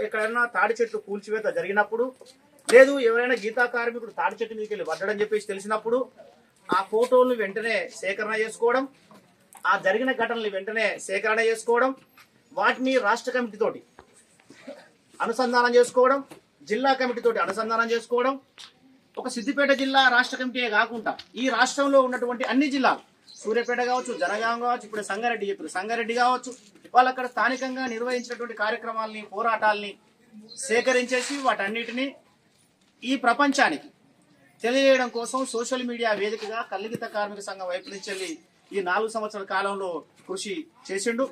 ఎక్కడైనా తాడి చెట్లు కూల్చివేత జరిగినప్పుడు లేదు ఎవరైనా గీతా కార్మికుడు తాడి చెట్టు మీదకి వెళ్ళి పడ్డడని చెప్పేసి తెలిసినప్పుడు ఆ ఫోటోలను వెంటనే సేకరణ చేసుకోవడం ఆ జరిగిన ఘటనలు వెంటనే సేకరణ చేసుకోవడం వాటిని రాష్ట్ర కమిటీతోటి అనుసంధానం చేసుకోవడం జిల్లా కమిటీతోటి అనుసంధానం చేసుకోవడం ఒక సిద్దిపేట జిల్లా రాష్ట్ర కమిటీయే కాకుండా ఈ రాష్ట్రంలో ఉన్నటువంటి అన్ని జిల్లాలు సూర్యాపేట కావచ్చు జనగాం కావచ్చు ఇప్పుడు సంగారెడ్డి చెప్పారు సంగారెడ్డి కావచ్చు వాళ్ళు అక్కడ స్థానికంగా నిర్వహించినటువంటి కార్యక్రమాల్ని పోరాటాల్ని సేకరించేసి వాటన్నిటిని ఈ ప్రపంచానికి తెలియజేయడం కోసం సోషల్ మీడియా వేదికగా కల్లిగిత కార్మిక సంఘం వైపు నుంచి వెళ్ళి ఈ నాలుగు సంవత్సరాల కాలంలో కృషి చేసిండు.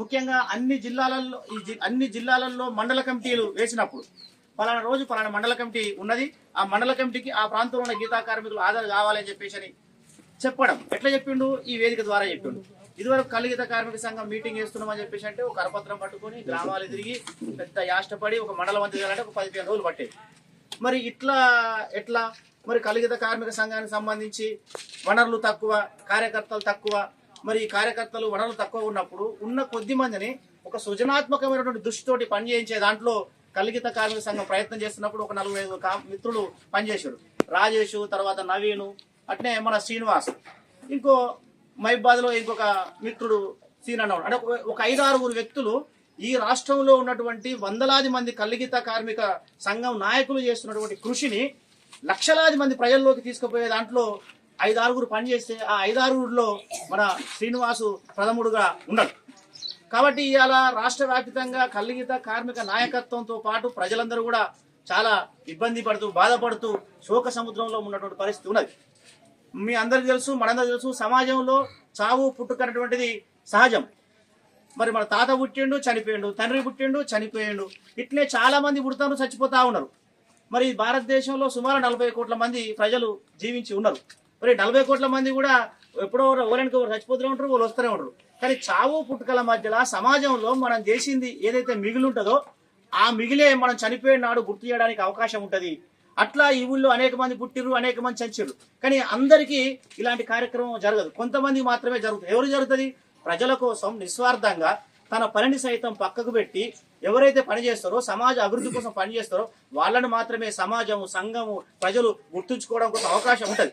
ముఖ్యంగా అన్ని జిల్లాలలో ఈ అన్ని జిల్లాలలో మండల కమిటీలు వేసినప్పుడు పలానా రోజు పలానా మండల కమిటీ ఉన్నది. ఆ మండల కమిటీకి ఆ ప్రాంతంలో ఉన్న గీతా కార్మికులు హాజరు కావాలని చెప్పేసి అని చెప్పడం. ఎట్లా చెప్పిండు? ఈ వేదిక ద్వారా చెప్పిండు. ఇదివరకు కలిగిత కార్మిక సంఘం మీటింగ్ చేస్తున్నామని చెప్పేసి అంటే ఒక కరపత్రం పట్టుకొని గ్రామాలు తిరిగి పెద్ద యాష్టపడి ఒక మండలం అంతా చేయాలంటే ఒక పదిహేను రోజులు పట్టేది. మరి ఇట్లా ఎట్లా? మరి కలిగిత కార్మిక సంఘానికి సంబంధించి వనరులు తక్కువ కార్యకర్తలు తక్కువ మరి ఈ కార్యకర్తలు వనరులు తక్కువ ఉన్నప్పుడు ఉన్న కొద్ది మందిని ఒక సృజనాత్మకమైనటువంటి దృష్టితోటి పనిచేయించే దాంట్లో కలిగిత కార్మిక సంఘం ప్రయత్నం చేస్తున్నప్పుడు ఒక నలుగురు ఐదు కా- మిత్రులు పనిచేశారు. రాజేష్ తర్వాత నవీను అట్నే మన శ్రీనివాస్. ఇంకో మైబాద్లో ఇంకొక మిత్రుడు సీన్ అన్నవాడు. అంటే ఒక- ఐదు ఆరుగురు వ్యక్తులు ఈ రాష్ట్రంలో ఉన్నటువంటి వందలాది మంది కల్లిగిత కార్మిక సంఘం నాయకులు చేస్తున్నటువంటి కృషిని లక్షలాది మంది ప్రజల్లోకి తీసుకుపోయే దాంట్లో ఐదు ఆరుగురు పనిచేస్తే ఆ ఐదు ఆరుగురులో మన శ్రీనివాసు ప్రథముడుగా ఉన్నాడు కాబట్టి ఇవాళ రాష్ట్ర వ్యాప్తంగా కల్లిగిత కార్మిక నాయకత్వంతో పాటు ప్రజలందరూ కూడా చాలా ఇబ్బంది పడుతూ బాధపడుతూ శోక సముద్రంలో ఉన్నటువంటి పరిస్థితి ఉన్నది. మీ అందరికి తెలుసు మనందరూ తెలుసు సమాజంలో చావు పుట్టుక అనేటువంటిది సహజం. మరి మన తాత పుట్టిండు చనిపోయిండు తండ్రి పుట్టిండు చనిపోయిండు. ఇట్లే చాలా మంది పుడతారు చచ్చిపోతా ఉన్నారు. మరి భారతదేశంలో సుమారు నలభై కోట్ల మంది ప్రజలు జీవించి ఉన్నారు. మరి నలభై కోట్ల మంది కూడా ఎప్పుడో ఎవరైనా ఒకరు చచ్చిపోతూనే ఉంటారు వాళ్ళు వస్తూనే ఉంటారు. కానీ చావు పుట్టుకల మధ్యలో సమాజంలో మనం చేసింది ఏదైతే మిగిలి ఉంటుందో ఆ మిగిలే మనం చనిపోయిన నాడు గుర్తు చేయడానికి అవకాశం ఉంటుంది. అట్లా ఈ ఊళ్ళో అనేక మంది పుట్టిర్రు అనేక మంది చచ్చిర్రు కానీ అందరికీ ఇలాంటి కార్యక్రమం జరగదు. కొంతమంది మాత్రమే జరుగుతుంది ఎవరు జరుగుతుంది? ప్రజల కోసం నిస్వార్థంగా తన పనిని సైతం పక్కకు పెట్టి ఎవరైతే పనిచేస్తారో సమాజ అభివృద్ధి కోసం పనిచేస్తారో వాళ్ళను వాళ్ళని మాత్రమే సమాజము సంఘము ప్రజలు గుర్తుంచుకోవడం కోసం అవకాశం ఉంటుంది.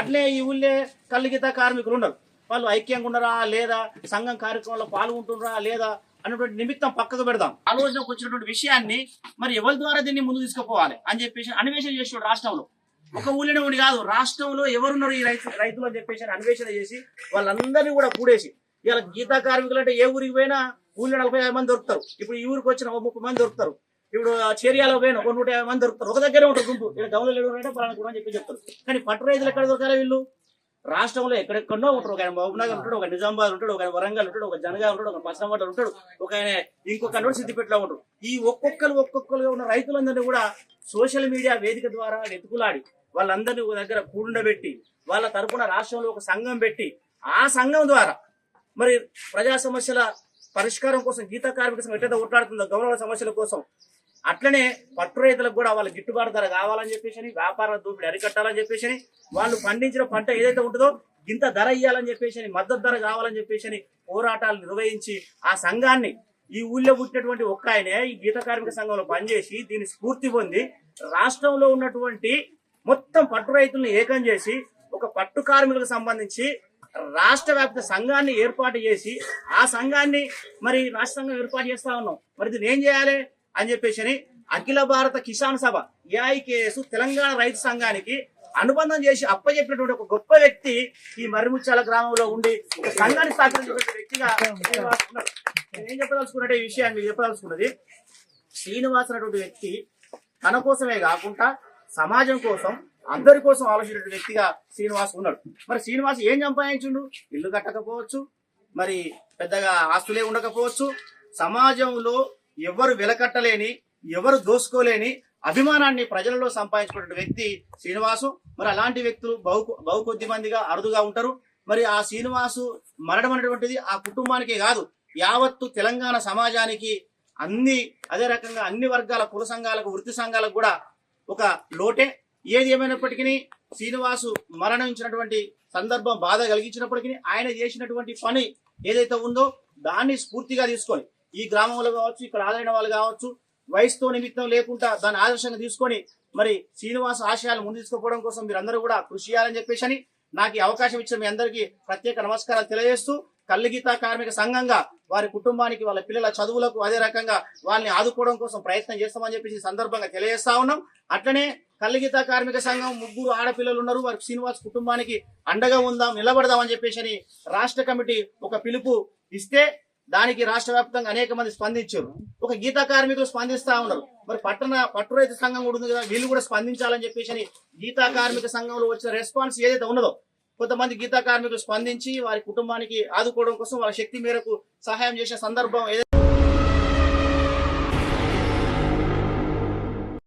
అట్లే ఈ ఊళ్ళే కల్లిగిత కార్మికులు ఉన్నారు వాళ్ళు ఐక్యంగా ఉన్నారా లేదా సంఘం కార్యక్రమంలో పాల్గొంటున్నారా? లేదా అన్నటువంటి నిమిత్తం పక్కకు పెడదాం. ఆలోచనకు వచ్చినటువంటి విషయాన్ని మరి ఎవరి ద్వారా దీన్ని ముందు తీసుకుపోవాలి అని చెప్పేసి అన్వేషణ చేసాడు రాష్ట్రంలో. ఒక ఊళ్ళోనే ఉండి కాదు రాష్ట్రంలో ఎవరున్నారు ఈ రైతు రైతులు అని చెప్పేసి అన్వేషణ చేసి వాళ్ళందరినీ కూడా కూడేసి ఇలా గీతా కార్మికులు అంటే ఏ ఊరికి పోయినా ఊళ్ళో నలభై యాభై మంది దొరుకుతారు. ఇప్పుడు ఈ ఊరికి వచ్చిన ఒక ముప్పై మంది దొరుకుతారు. ఇప్పుడు చేరియాలో పోయిన ఒక నూట యాభై మంది దొరుకుతారు. ఒక దగ్గరే ఉంటారు గుంపు. ఇక్కడ గౌలు లేడు పలానా కూడా అని చెప్పి చెప్తారు. కానీ పట్టు రైతులు ఎక్కడ దొరకాలి వీళ్ళు? రాష్ట్రంలో ఎక్కడెక్కడో ఉంటారు ఒక ఆయన మహబూబ్నగర్ ఉంటాడు ఒక నిజామాబాద్ ఉంటాడు ఒక ఆయన వరంగల్ ఉంటాడు ఒక జనగా ఉంటాడు ఒక పశ్చిమవాడ ఉంటాడు ఒక ఆయన ఇంకొక సిద్దిపేటలో ఉంటాడు. ఈ ఒక్కొక్కరు ఒక్కొక్కరుగా ఉన్న రైతులందరినీ కూడా సోషల్ మీడియా వేదిక ద్వారా వెతుకులాడి వాళ్ళందరినీ ఒక దగ్గర కూడుండబెట్టి వాళ్ళ తరపున రాష్ట్రంలో ఒక సంఘం పెట్టి ఆ సంఘం ద్వారా మరి ప్రజా సమస్యల పరిష్కారం కోసం గీత కార్మిక సంఘం ఎట్లయితే ఉట్లాడుతుందో గౌరవ సమస్యల కోసం అట్లనే పట్టు రైతులకు కూడా వాళ్ళ గిట్టుబాటు ధర కావాలని చెప్పేసి వ్యాపార దోపిడీ అరికట్టాలని చెప్పేసి వాళ్ళు పండించిన పంట ఏదైతే ఉంటుందో ఇంత ధర ఇవ్వాలని చెప్పేసి మద్దతు ధర కావాలని చెప్పేసి పోరాటాలు నిర్వహించి ఆ సంఘాన్ని ఈ ఊళ్ళో పుట్టినటువంటి ఒక్క ఆయనే ఈ గీత కార్మిక సంఘంలో పనిచేసి దీన్ని స్ఫూర్తి పొంది రాష్ట్రంలో ఉన్నటువంటి మొత్తం పట్టు రైతులను ఏకం చేసి ఒక పట్టు కార్మికులకు సంబంధించి రాష్ట్ర వ్యాప్త సంఘాన్ని ఏర్పాటు చేసి ఆ సంఘాన్ని మరి రాష్ట్ర సంఘం ఏర్పాటు చేస్తా ఉన్నాం. మరి దీన్ని ఏం చేయాలి అని చెప్పేసి అఖిల భారత కిసాన్ సభ ఏఐకేఎస్ తెలంగాణ రైతు సంఘానికి అనుబంధం చేసి అప్పచెప్పినటువంటి ఒక గొప్ప వ్యక్తి ఈ మర్రిముచ్చాల గ్రామంలో ఉండి ఒక సంఘాన్ని స్థాపించినటువంటి వ్యక్తిగా నేను చెప్పదలుచుకున్నట్టే ఈ విషయాన్ని మీకు చెప్పదలుచుకున్నది. శ్రీనివాస్ అనేటువంటి వ్యక్తి తన కోసమే కాకుండా సమాజం కోసం అందరి కోసం ఆలోచించే వ్యక్తిగా శ్రీనివాస్ ఉన్నాడు. మరి శ్రీనివాస్ ఏం సంపాదించుండు? ఇల్లు కట్టకపోవచ్చు మరి పెద్దగా ఆస్తులే ఉండకపోవచ్చు. సమాజంలో ఎవరు వెలకట్టలేని ఎవరు దోసుకోలేని అభిమానాన్ని ప్రజలలో సంపాదించుకున్న వ్యక్తి శ్రీనివాసు. మరి అలాంటి వ్యక్తులు బహు బహు కొద్ది మందిగా అరుదుగా ఉంటారు. మరి ఆ శ్రీనివాసు మరణం అనేటువంటిది ఆ కుటుంబానికే కాదు యావత్తు తెలంగాణ సమాజానికి అన్ని అదే రకంగా అన్ని వర్గాల కుల సంఘాలకు వృత్తి సంఘాలకు కూడా ఒక లోటే. ఏది ఏమైనప్పటికీ శ్రీనివాసు మరణించినటువంటి సందర్భం బాధ కలిగించినప్పటికీ ఆయన చేసినటువంటి పని ఏదైతే ఉందో దాన్ని స్ఫూర్తిగా తీసుకొని ఈ గ్రామంలో కావచ్చు ఇక్కడ ఆదరణ వాళ్ళు కావచ్చు వయసుతో నిమిత్తం లేకుండా దాన్ని ఆదర్శంగా తీసుకొని మరి శ్రీనివాస ఆశయాలు ముందు తీసుకోవడం కోసం మీరందరూ కూడా కృషి చేయాలని చెప్పేసి అని నాకు అవకాశం ఇచ్చిన మీ అందరికీ ప్రత్యేక నమస్కారాలు తెలియజేస్తూ కల్లిగీత కార్మిక సంఘంగా వారి కుటుంబానికి వాళ్ళ పిల్లల చదువులకు అదే రకంగా వాళ్ళని ఆదుకోవడం కోసం ప్రయత్నం చేస్తామని చెప్పేసి సందర్భంగా తెలియజేస్తా ఉన్నాం. అట్లనే కల్లిగీత కార్మిక సంఘం ముగ్గురు ఆడపిల్లలు ఉన్నారు. వారి శ్రీనివాస్ కుటుంబానికి అండగా ఉందాం నిలబడదాం అని చెప్పేసి అని రాష్ట్ర కమిటీ ఒక పిలుపు ఇస్తే దానికి రాష్ట్ర వ్యాప్తంగా అనేక మంది స్పందించారు. ఒక గీత కార్మికులు స్పందిస్తా ఉన్నారు. మరి పట్టణ పట్టు రైతు సంఘం కూడా ఉంది కదా వీళ్ళు కూడా స్పందించాలని చెప్పేసి అని గీతా కార్మిక సంఘంలో వచ్చిన రెస్పాన్స్ ఏదైతే ఉన్నదో కొంతమంది గీతా కార్మికులు స్పందించి వారి కుటుంబానికి ఆదుకోవడం కోసం వాళ్ళ శక్తి మేరకు సహాయం చేసే సందర్భం ఏదైతే